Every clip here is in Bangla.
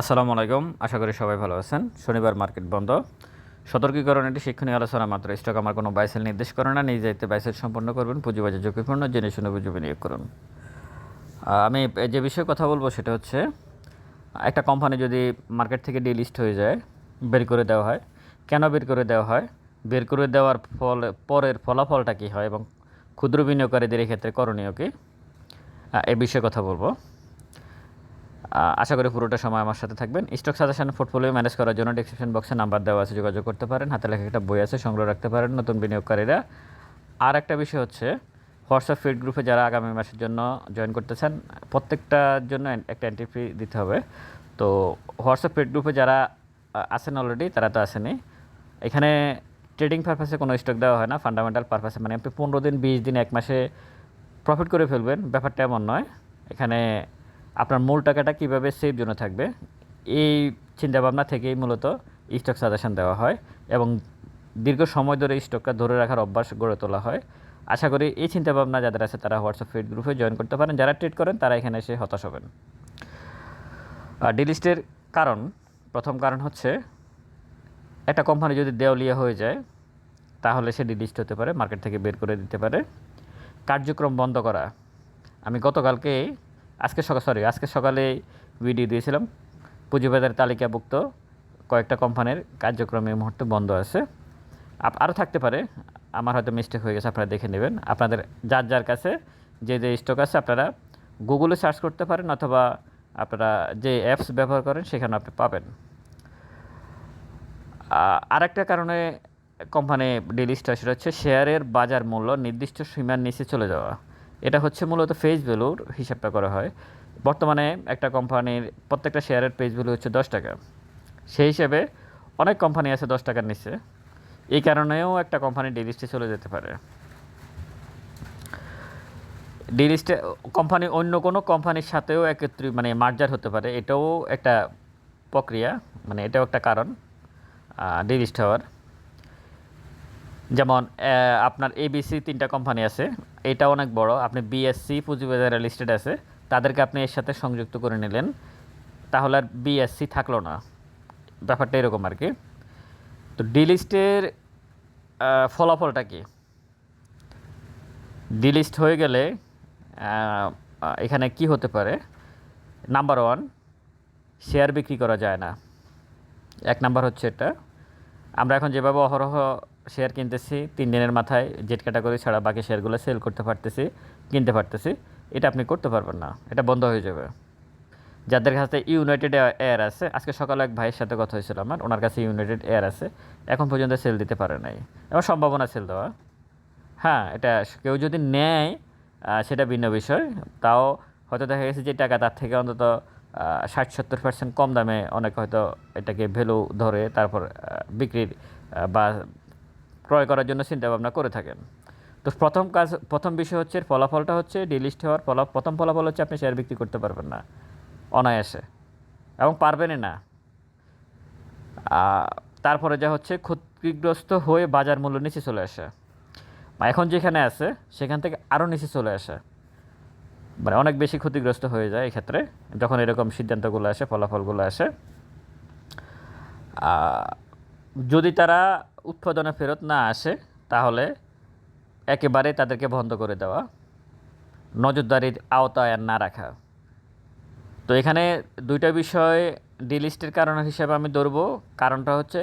আসসালামু আলাইকুম। আশা করি সবাই ভালো আছেন। শনিবার মার্কেট বন্ধ। সতর্কীকরণ এটি শিক্ষণীয় আলোচনা। মাত্র স্টক আমার কোনো বাইসেল নির্দেশ করে না। নিজ দায়িত্বে বাইসেল সম্পন্ন করবেন। পুঁজিবাজার ঝুঁকিপূর্ণ। জেনে শুনে বুঝে বিনিয়োগ করুন। আমি যে বিষয়ে কথা বলব সেটা হচ্ছে, একটা কোম্পানি যদি মার্কেট থেকে ডিলিস্ট হয়ে যায়, বের করে দেওয়া হয়। কেন বের করে দেওয়া হয়? বের করে দেওয়ার ফল, পরের ফলাফলটা কী হয় এবং ক্ষুদ্র বিনিয়োগকারীদের ক্ষেত্রে করণীয় কী? এ বিষয়ে কথা বলব। আশা করি পুরোটা সময় আমার সাথে থাকবেন। স্টক সাজেশন পোর্টফোলিও ম্যানেজ করার জন্য ডিসক্রিপশন বক্সে নাম্বার দেওয়া আছে, যোগাযোগ করতে পারেন। হাতে লেখা একটা বই আছে, সংগ্রহ রাখতে পারেন নতুন বিনিয়োগকারীরা। আর একটা বিষয় হচ্ছে হোয়াটসঅ্যাপ ফিড গ্রুপে যারা আগামী মাসের জন্য জয়েন করতে চান প্রত্যেকটার জন্য একটা এন্ট্রি ফি দিতে হবে। তো হোয়াটসঅ্যাপ ফিড গ্রুপে যারা আছেন অলরেডি তারা তো আসেনি এখানে ট্রেডিং পারপাসে কোনো স্টক দেওয়া হয় না ফান্ডামেন্টাল পারপাসে মানে আপনি পনেরো দিন, বিশ দিন, এক মাসে প্রফিট করে ফেলবেন, ব্যাপারটা এমন নয়। এখানে আপনার মূল টাকাটা কীভাবে সেভ জন্য থাকবে, এই চিন্তাভাবনা থেকেই মূলত স্টক সাজেশন দেওয়া হয় এবং দীর্ঘ সময় ধরে স্টকটা ধরে রাখার অভ্যাস গড়ে তোলা হয়। আশা করি এই চিন্তাভাবনা যাদের আছে তারা হোয়াটসঅ্যাপ ফিড গ্রুপে জয়েন করতে পারেন। যারা ট্রেড করেন, তারা এখানে এসে হতাশ হবেন। আর ডিলিস্টের কারণ, প্রথম কারণ হচ্ছে একটা কোম্পানি যদি দেওয়ালিয়া হয়ে যায়, তাহলে সে ডিলিস্ট হতে পারে মার্কেট থেকে বের করে দিতে পারে। কার্যক্রম বন্ধ করা। আমি গতকালকে আজকে সকাল সরি আজকে সকালে ভিডিও দিয়েছিলাম। পুঁজিবাজার তালিকাভুক্ত কয়েকটা কোম্পানির কার্যক্রম এই মুহূর্তে বন্ধ আছে। আরও থাকতে পারে। আমার হয়তো মিস্টেক হয়ে গেছে, আপনারা দেখে নেবেন। আপনাদের যার যার কাছে যে যে স্টক আছে, আপনারা গুগলে সার্চ করতে পারেন অথবা আপনারা যে অ্যাপস ব্যবহার করেন, সেখানে আপনি পাবেন। আরেকটা কারণে কোম্পানি ডিলিস্ট সেটা হচ্ছে শেয়ারের বাজার মূল্য নির্দিষ্ট সীমার নিচে চলে যাওয়া। এটা হচ্ছে মূলত ফেস ভ্যালুর হিসাবটা করা হয়। বর্তমানে একটা কোম্পানির প্রত্যেকটা শেয়ারের পেজ ভ্যালু হচ্ছে দশ টাকা। সেই হিসেবে অনেক কোম্পানি আছে দশ টাকার নিচে। এই কারণেও একটা কোম্পানি ডিলিস্টে চলে যেতে পারে। ডিলিস্টে কোম্পানি অন্য কোনো কোম্পানির সাথেও একত্রি মানে মার্জার হতে পারে। এটাও একটা প্রক্রিয়া মানে এটাও একটা কারণ ডিলিস্ট হওয়ার। যেমন আপনার এবিসি তিনটা কোম্পানি আছে এটা অনেক বড়, আপনি বিএসসি পুঁজিবাজারে লিস্টেড আছে, তাদেরকে আপনি এর সাথে সংযুক্ত করে নিলেন, তাহলে আর বিএসসি থাকল না। ব্যাপারটা এরকম আর কি। তো ডিলিস্টের ফলাফলটা কি? ডিলিস্ট হয়ে গেলে এখানে কি হতে পারে? নাম্বার ওয়ান শেয়ার বিক্রি করা যায় না। এক নাম্বার হচ্ছে এটা। আমরা এখন যেভাবে অহরহ শেয়ার কিনতেছি, তিন দিনের মাথায় জেট ক্যাটাগরি ছাড়া বাকি শেয়ারগুলো সেল করতে পারতেছি, কিনতে পারতেছি। এটা আপনি করতে পারবেন না, এটা বন্ধ হয়ে যাবে। যাদের কাছে ইউনাইটেড এয়ার আছে, আজকে সকালে এক ভাইয়ের সাথে কথা হয়েছিল আমার, ওনার কাছে ইউনাইটেড এয়ার আছে, এখন পর্যন্ত সেল দিতে পারে নাই। এবং সম্ভাবনা সেল দেওয়া। হ্যাঁ এটা কেউ যদি নেয় সেটা ভিন্ন বিষয়। তাও হয়তো দেখা গেছে যে টাকা তার থেকে অন্তত ষাট, সত্তর পার্সেন্ট কম দামে অনেক হয়তো এটাকে ভ্যালু ধরে তারপর বিক্রির বা ক্রয় করার জন্য চিন্তা ভাবনা করে থাকেন। তো প্রথম কাজ, প্রথম বিষয় হচ্ছে ফলাফলটা হচ্ছে ডিলিস্ট হওয়ার ফলা, প্রথম ফলাফল হচ্ছে আপনি শেয়ার বিক্রি করতে পারবেন না, অনায়াসে। এবং পারবেনই না। তারপরে যা হচ্ছে ক্ষতিগ্রস্ত হয়ে বাজার মূল্য নিচে চলে আসে। বা এখন যেখানে আছে, সেখান থেকে আরও নিচে চলে আসে। মানে অনেক বেশি ক্ষতিগ্রস্ত হয়ে যায় এক্ষেত্রে, যখন এরকম সিদ্ধান্তগুলো আসে, ফলাফলগুলো আসে। যদি তারা উৎপাদনে ফেরত না আসে, তাহলে একেবারে তাদেরকে বন্ধ করে দেওয়া, নজরদারির আওতায় আর না রাখা। তো এখানে দুইটা বিষয় ডিলিস্টের কারণ হিসেবে আমি ধরবো। কারণটা হচ্ছে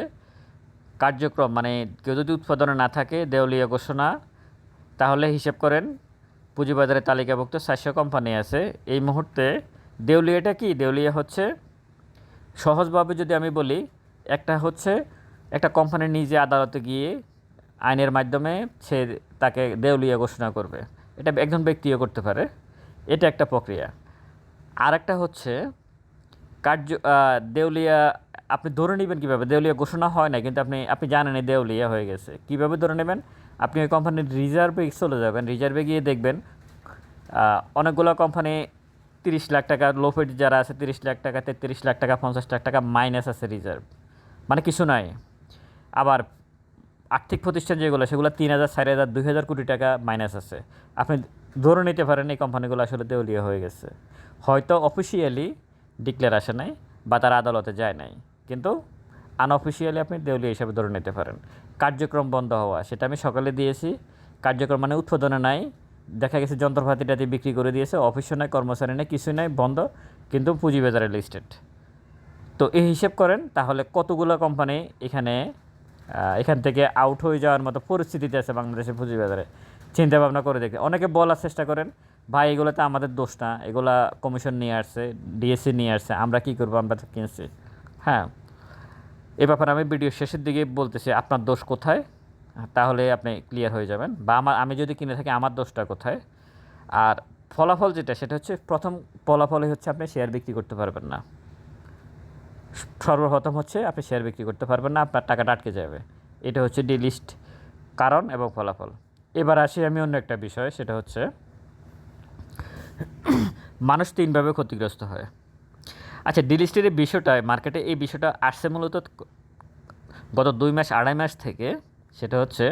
কার্যক্রম মানে কেউ যদি উৎপাদনে না থাকে, দেউলিয়া ঘোষণা, তাহলে হিসেব করেন পুঁজিবাজারে তালিকাভুক্ত চারশো কোম্পানি আছে। এই মুহূর্তে দেউলিয়াটা কি? দেউলিয়া হচ্ছে, সহজভাবে যদি আমি বলি, একটা হচ্ছে একটা কোম্পানি নিজে আদালতে গিয়ে আইনের মাধ্যমে সে তাকে দেউলিয়া ঘোষণা করবে। এটা একজন ব্যক্তিও করতে পারে। এটা একটা প্রক্রিয়া। আর একটা হচ্ছে কার্য দেউলিয়া, আপনি ধরে নেবেন কীভাবে? দেউলিয়া ঘোষণা হয় না কিন্তু আপনি আপনি জানেন এই দেউলিয়া হয়ে গেছে। কীভাবে ধরে নেবেন? আপনি ওই কোম্পানির রিজার্ভে চলে যাবেন রিজার্ভে গিয়ে দেখবেন অনেকগুলো কোম্পানি তিরিশ লাখ টাকা লোফেট যারা আছে, তিরিশ লাখ টাকা, তেত্রিশ লাখ টাকা, পঞ্চাশ লাখ টাকা মাইনাস আছে রিজার্ভ মানে কিছু নাই। আবার আর্থিক প্রতিষ্ঠান যেগুলো, সেগুলো তিন হাজার, চার হাজার, দুই হাজার কোটি টাকা মাইনাস আছে। আপনি ধরে নিতে পারেন এই কোম্পানিগুলো আসলে দেউলিয়া হয়ে গেছে। হয়তো অফিসিয়ালি ডিক্লেয়ার আসে নাই বা তারা আদালতে যায় নাই। কিন্তু আনঅফিসিয়ালি আপনি দেউলিয়া হিসাবে ধরে নিতে পারেন। কার্যক্রম বন্ধ হওয়া, সেটা আমি সকালে দিয়েছি। কার্যক্রম মানে উৎপাদনে নাই। দেখা গেছে যন্ত্রপাতিটাতে বিক্রি করে দিয়েছে। অফিসও নাই, কর্মচারী নেই, কিছুই নাই, বন্ধ। কিন্তু পুঁজিবাজারে লিস্টেড তো এই হিসেব করেন, তাহলে কতগুলো কোম্পানি এখানে এখান থেকে আউট হয়ে যাওয়ার মতো পরিস্থিতিতে আছে বাংলাদেশের পুঁজিবাজারে। চিন্তা ভাবনা করে দেখে অনেকে বলার চেষ্টা করেন, ভাই, এগুলোতে আমাদের দোষ না। এগুলা কমিশন নিয়ে আসছে ডিএসসি নিয়ে আসছে, আমরা কি করব? আমরা তো কিনছি। হ্যাঁ এ ব্যাপারে আমি ভিডিও শেষের দিকে বলতেছি, আপনার দোষ কোথায়? তাহলে আপনি ক্লিয়ার হয়ে যাবেন। বা আমার আমি যদি কিনে থাকি, আমার দোষটা কোথায়? আর ফলাফল যেটা, সেটা হচ্ছে প্রথম ফলাফলই হচ্ছে আপনি শেয়ার বিক্রি করতে পারবেন না। সর্বপ্রথম হচ্ছে আপনি শেয়ার বিক্রি করতে পারবেন না, আপনার টাকাটা আটকে যাবে। এটা হচ্ছে ডিলিস্ট কারণ এবং ফলাফল। এবার আসি আমি অন্য একটা বিষয়, সেটা হচ্ছে মানুষ তিনভাবে ক্ষতিগ্রস্ত হয়। আচ্ছা ডিলিস্টের এই বিষয়টা মার্কেটে এই বিষয়টা আসছে মূলত গত দুই মাস, আড়াই মাস থেকে, সেটা হচ্ছে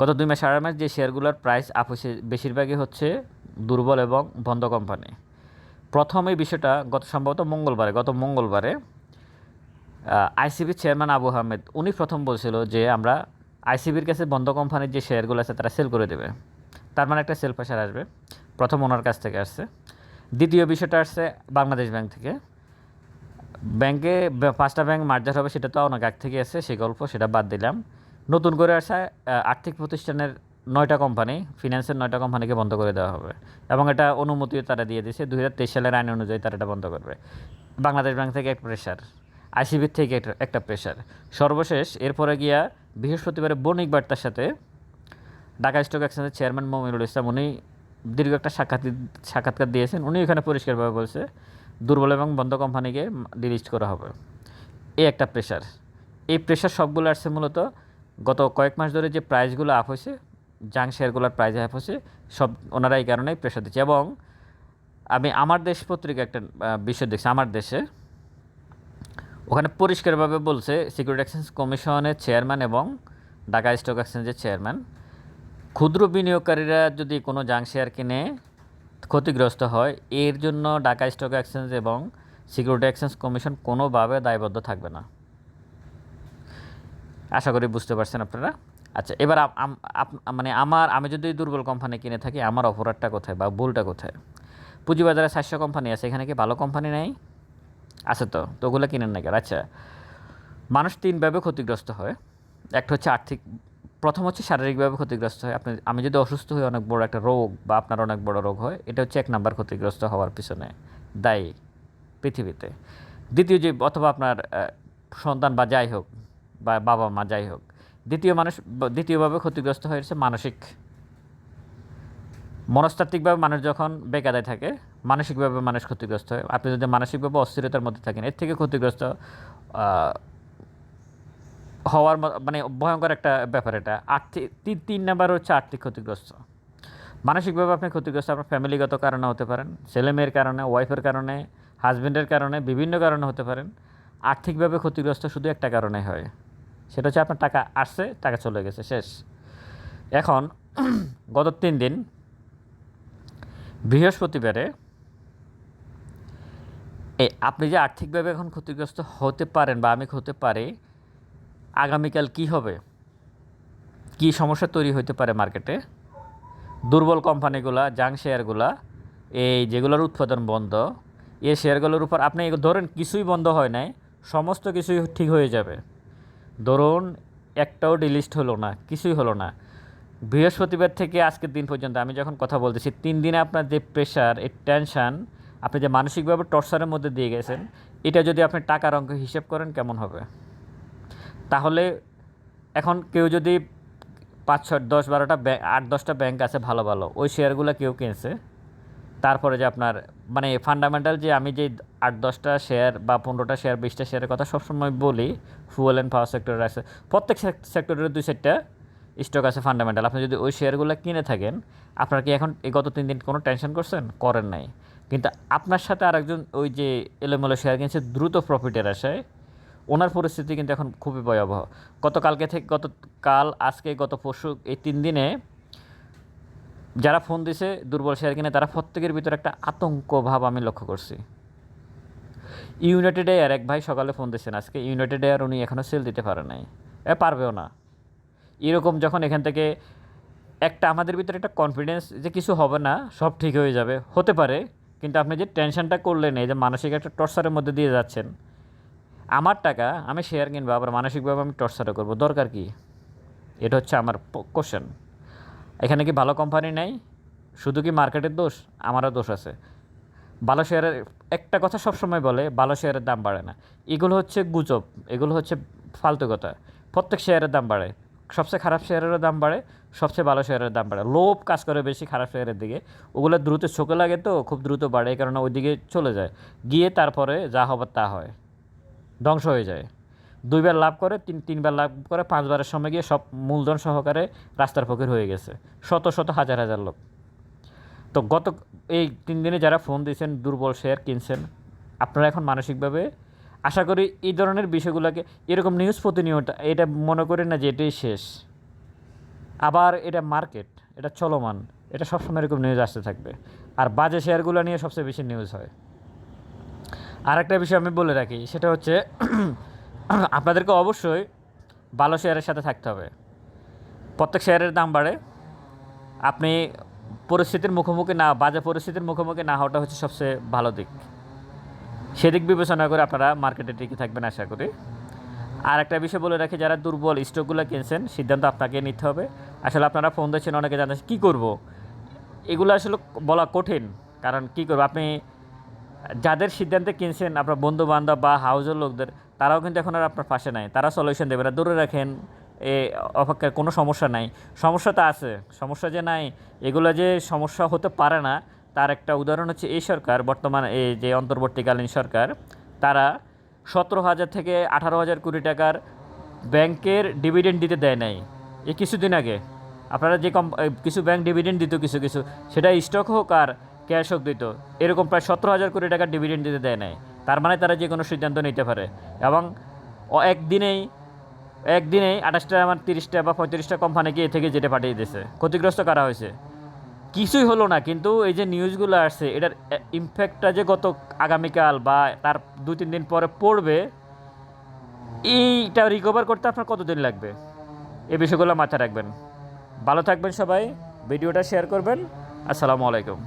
গত দুই মাস, আড়াই মাস যে শেয়ারগুলোর প্রাইস আপ হয়েছে, বেশিরভাগই হচ্ছে দুর্বল এবং বন্ধ কোম্পানি প্রথম এই বিষয়টা গত সম্ভবত মঙ্গলবারে, গত মঙ্গলবারে আইসিবির চেয়ারম্যান আবু আহমেদ উনি প্রথম বলছিল যে আমরা আইসিবির কাছে বন্ধ কোম্পানির যে শেয়ারগুলো আছে তারা সেল করে দেবে। তার মানে একটা সেল প্রেশার আসবে। প্রথম ওনার কাছ থেকে আসছে। দ্বিতীয় বিষয়টা আসছে বাংলাদেশ ব্যাংক থেকে। ব্যাংকে পাঁচটা ব্যাংক মার্জার হবে সেটা তো অনেক আগ থেকে আছে সেই গল্প সেটা বাদ দিলাম। নতুন করে আসা আর্থিক প্রতিষ্ঠানের নয়টা কোম্পানি ফিনান্সের নয়টা কোম্পানিকে বন্ধ করে দেওয়া হবে। এবং এটা অনুমতিও তারা দিয়ে দিয়েছে, দুই হাজার তেইশ সালের আইন অনুযায়ী তারা এটা বন্ধ করবে। বাংলাদেশ ব্যাংক থেকে এক প্রেশার আইসিবির থেকে একটা একটা প্রেশার সর্বশেষ, এরপরে গিয়া বৃহস্পতিবারে বণিক বার্তার সাথে ঢাকা স্টক এক্সচেঞ্জের চেয়ারম্যান মমিনুল ইসলাম, উনি দীর্ঘ একটা সাক্ষাৎ সাক্ষাৎকার দিয়েছেন। উনি এখানে পরিষ্কারভাবে বলছে, দুর্বল এবং বন্ধ কোম্পানিকে ডিলিস্ট করা হবে। এই একটা প্রেশার এই প্রেশার সবগুলো আসছে মূলত গত কয়েক মাস ধরে যে প্রাইসগুলো আপ হয়েছে জাং শেয়ারগুলোর প্রাইস আপ হয়েছে সব ওনারা এই কারণেই প্রেশার দিচ্ছে। এবং আমি আমার দেশ পত্রিকা একটা বিষয় দেখছি, আমার দেশে। ওখানে পরিষ্কারভাবে বলছে সিকিউরিটি এক্সচেঞ্জ কমিশনের চেয়ারম্যান এবং ঢাকা স্টক এক্সচেঞ্জের চেয়ারম্যান ক্ষুদ্র বিনিয়োগকারীরা যদি কোনো জাং শেয়ার কিনে ক্ষতিগ্রস্ত হয়, এর জন্য ঢাকা স্টক এক্সচেঞ্জ এবং সিকিউরিটি এক্সচেঞ্জ কমিশন কোনোভাবে দায়বদ্ধ থাকবে না। আশা করি বুঝতে পারছেন আপনারা। আচ্ছা এবার মানে আমার, আমি যদি দুর্বল কোম্পানি কিনে থাকি, আমার অপরাধটা কোথায় বা ভুলটা কোথায়? পুঁজিবাজারে চারশো কোম্পানি আছে, এখানে কি ভালো কোম্পানি নেই? আছে তো তো ওগুলো কিনেন না কেন? আচ্ছা মানুষ তিনভাবে ক্ষতিগ্রস্ত হয়। একটা হচ্ছে আর্থিক, প্রথম হচ্ছে শারীরিকভাবে ক্ষতিগ্রস্ত হয়। আপনি, আমি যদি অসুস্থ হই, অনেক বড় একটা রোগ বা আপনার অনেক বড় রোগ হয়, এটা হচ্ছে এক নাম্বার ক্ষতিগ্রস্ত হওয়ার পিছনে দায়ী পৃথিবীতে। দ্বিতীয় যে, অথবা আপনার সন্তান বা যাই হোক, বা বাবা মা যাই হোক দ্বিতীয় মানুষ, দ্বিতীয়ভাবে ক্ষতিগ্রস্ত হয়েছে মানসিক। মনস্তাত্ত্বিকভাবে মানুষ যখন বেকাদায় থাকে, মানসিকভাবে মানুষ ক্ষতিগ্রস্ত হয়। আপনি যদি মানসিকভাবে অস্থিরতার মধ্যে থাকেন, এর থেকে ক্ষতিগ্রস্ত হওয়ার মানে ভয়ঙ্কর একটা ব্যাপার এটা। আর্থিক তিন তিন নাম্বার হচ্ছে আর্থিক ক্ষতিগ্রস্ত। মানসিকভাবে আপনি ক্ষতিগ্রস্ত আপনার ফ্যামিলিগত কারণে হতে পারেন ছেলে মেয়ের কারণে, ওয়াইফের কারণে হাজব্যান্ডের কারণে, বিভিন্ন কারণে হতে পারেন। আর্থিকভাবে ক্ষতিগ্রস্ত শুধু একটা কারণে হয়। সেটা হচ্ছে আপনার টাকা আসছে, টাকা চলে গেছে, শেষ। এখন গত তিন দিন, বৃহস্পতিবারে এই আপনি যে আর্থিকভাবে এখন ক্ষতিগ্রস্ত হতে পারেন বা আমি হতে পারি, আগামীকাল কি হবে? কি সমস্যা তৈরি হতে পারে মার্কেটে? দুর্বল কোম্পানিগুলা জাং শেয়ারগুলা, এই যেগুলোর উৎপাদন বন্ধ, এই শেয়ারগুলোর উপর আপনি ধরেন কিছুই বন্ধ হয় নাই, সমস্ত কিছুই ঠিক হয়ে যাবে। ধরুন, একটাও ডিলিস্ট হলো না, কিছুই হলো না। বৃহস্পতিবার থেকে আজকের দিন পর্যন্ত আমি যখন কথা বলতেছি, তিন দিনে আপনার যে প্রেশার এই টেনশান আপনি যে মানসিকভাবে টর্চারের মধ্যে দিয়ে গেছেন, এটা যদি আপনি টাকার অঙ্ক হিসেব করেন, কেমন হবে? তাহলে এখন কেউ যদি পাঁচ, ছয়, দশ, বারোটা ব্যাংক আট, দশটা ব্যাংক আছে ভালো ভালো, ওই শেয়ারগুলো কেউ কিনছে তারপরে যে আপনার মানে ফান্ডামেন্টাল যে আমি যে আট, দশটা শেয়ার বা পনেরোটা শেয়ার বিশটা শেয়ারের কথা সবসময় বলি ফুয়েল অ্যান্ড পাওয়ার সেক্টরের আছে। প্রত্যেক সেক্টরের দুই চারটা স্টক আছে ফান্ডামেন্টাল আপনি যদি ওই শেয়ারগুলো কিনে থাকেন, আপনার কি এখন এই গত তিন দিন কোনো টেনশন করছেন? করেন নাই। কিন্তু আপনার সাথে আরেকজন ওই যে এলোমেলো শেয়ার কিনছে, দ্রুত প্রফিটের আশায়, ওনার পরিস্থিতি কিন্তু এখন খুবই ভয়াবহ। গতকালকে থেকে, গত, কাল, আজকে, গত পরশু, এই তিন দিনে যারা ফোন দিছে, দুর্বল শেয়ার কিনে, তারা প্রত্যেকের ভিতরে একটা আতঙ্ক ভাব আমি লক্ষ্য করছি। ইউনাইটেড এয়ার এক ভাই সকালে ফোন দিয়েছেন আজকে। ইউনাইটেড এয়ার উনি এখনও সেল দিতে পারে নাই। এ পারবেও না। এরকম যখন এখান থেকে একটা আমাদের ভিতরে একটা কনফিডেন্স যে কিছু হবে না, সব ঠিক হয়ে যাবে। হতে পারে, কিন্তু আপনি যে টেনশনটা করলেন, এই যে মানসিক একটা টর্চারের মধ্যে দিয়ে যাচ্ছেন, আমার টাকা আমি শেয়ার কিনবো, আবার মানসিকভাবে আমি টর্চারও করব। দরকার কি? এটা হচ্ছে আমার কোশ্চেন এখানে কি ভালো কোম্পানি নেই? শুধু কি মার্কেটের দোষ? আমারও দোষ আছে। ভালো শেয়ারের একটা কথা সবসময় বলে, ভালো শেয়ারের দাম বাড়ে না। এগুলো হচ্ছে গুজব, এগুলো হচ্ছে ফালতু কথা। প্রত্যেক শেয়ারের দাম বাড়ে। সবচেয়ে খারাপ শেয়ারেরও দাম বাড়ে, সবচেয়ে ভালো শেয়ারের দাম বাড়ে। লোভ কাজ করে বেশি খারাপ শেয়ারের দিকে। ওগুলো দ্রুত চোখে লাগে তো, খুব দ্রুত বাড়ে কারণে ওই দিকে চলে যায়। গিয়ে তারপরে যা হবার তা হয়। ধ্বংস হয়ে যায়। দুইবার লাভ করে, তিন, তিনবার লাভ করে, পাঁচবারের সময় গিয়ে সব মূলধন সহকারে রাস্তার ফকির হয়ে গেছে। শত শত হাজার হাজার লোক। তো গত, এই তিন দিনে যারা ফোন দিয়েছেন, দুর্বল শেয়ার কিনছেন, আপনারা এখন মানসিকভাবে আশা করি এই ধরনের বিষয়গুলোকে, এরকম নিউজ প্রতিনিয়ত, এটা মনে করি না যে এটাই শেষ। আবার এটা মার্কেট এটা চলমান, এটা সবসময় এরকম নিউজ আসতে থাকবে। আর বাজে শেয়ারগুলো নিয়ে সবচেয়ে বেশি নিউজ হয়। আরেকটা বিষয় আমি বলে রাখি, সেটা হচ্ছে আপনাদেরকে অবশ্যই ভালো শেয়ারের সাথে থাকতে হবে। প্রত্যেক শেয়ারের দাম বাড়ে। আপনি পরিস্থিতির মুখোমুখি না, বাজে পরিস্থিতির মুখোমুখি না হওয়াটা হচ্ছে সবচেয়ে ভালো দিক। সেদিক বিবেচনা করে আপনারা মার্কেটে টিকে থাকবেন আশা করি। আর একটা বিষয় বলে রাখি, যারা দুর্বল স্টকগুলো কিনছেন, সিদ্ধান্ত আপনাকে নিতে হবে। আসলে আপনারা ফোন দিচ্ছেন অনেকে জানেন কী করব? এগুলো আসলে বলা কঠিন, কারণ কী করব? আপনি যাদের সিদ্ধান্তে কিনছেন, আপনার বন্ধু বান্ধব বা হাউজের লোকদের তারাও কিন্তু এখন আর আপনার পাশে নাই। তারা সলিউশন দেবে না। দূরে রাখেন, এ অপেক্ষার কোনো সমস্যা নাই। সমস্যা তো আছে। সমস্যা যে নাই, এগুলো যে সমস্যা হতে পারে না, তার একটা উদাহরণ হচ্ছে এই সরকার, বর্তমান এই যে অন্তর্বর্তীকালীন সরকার, তারা সতেরো হাজার থেকে আঠারো হাজার কোটি টাকার ব্যাংকের ডিভিডেন্ড দিতে দেয় নাই। এই কিছুদিন আগে। আপনারা যে কম কিছু ব্যাংক ডিভিডেন্ড দিত, কিছু কিছু, সেটা স্টক হোক আর ক্যাশ হোক দিত, এরকম প্রায় সতেরো হাজার কোটি টাকার ডিভিডেন্ড দিতে দেয় নাই। তার মানে তারা যে কোনো সিদ্ধান্ত নিতে পারে। এবং একদিনেই একদিনেই আঠাশটা আমার তিরিশটা বা পঁয়ত্রিশটা কোম্পানিকে এ থেকে যেটা পাঠিয়ে দিয়েছে। ক্ষতিগ্রস্ত করা হয়েছে? কিছুই হলো না, কিন্তু এই যে নিউজগুলো আসছে, এটার ইমপ্যাক্টটা যে গত আগামীকাল বা তার দু, তিন দিন পরে পড়বে, এইটা রিকভার করতে আপনার কতদিন লাগবে? এই বিষয়গুলো মাথায় রাখবেন। ভালো থাকবেন সবাই, ভিডিওটা শেয়ার করবেন। আসসালামু আলাইকুম।